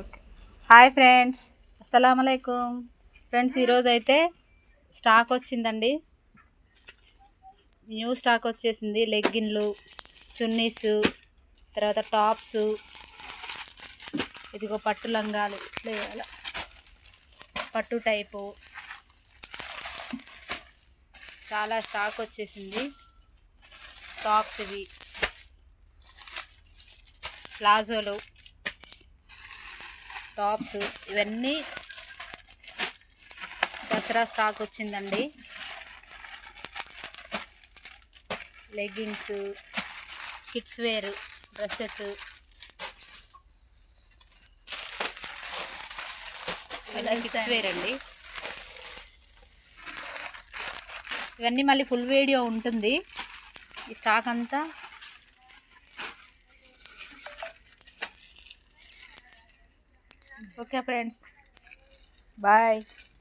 Okay hi friends అస్సలంకం friends ఈరోజు అయితే స్టాక్ వచ్చిందండి. న్యూ స్టాక్ వచ్చేసింది. లెగ్గిన్లు చున్నీస్ తర్వాత టాప్స్ ఇదిగో పట్టు లంగాలు ఇట్లా పట్టు టైపు చాలా స్టాక్ వచ్చేసింది. టాప్స్ ఇవి. ప్లాజోలు టాప్స్ ఇవన్నీ దసరా స్టాక్ వచ్చిందండి. Leggings kids wear dresses. Kids wear అండి. ఇవన్నీ మళ్ళీ ఫుల్ వీడియో ఉంటుంది. ఈ స్టాక్ అంతా ఓకే ఫ్రెండ్స్. బాయ్.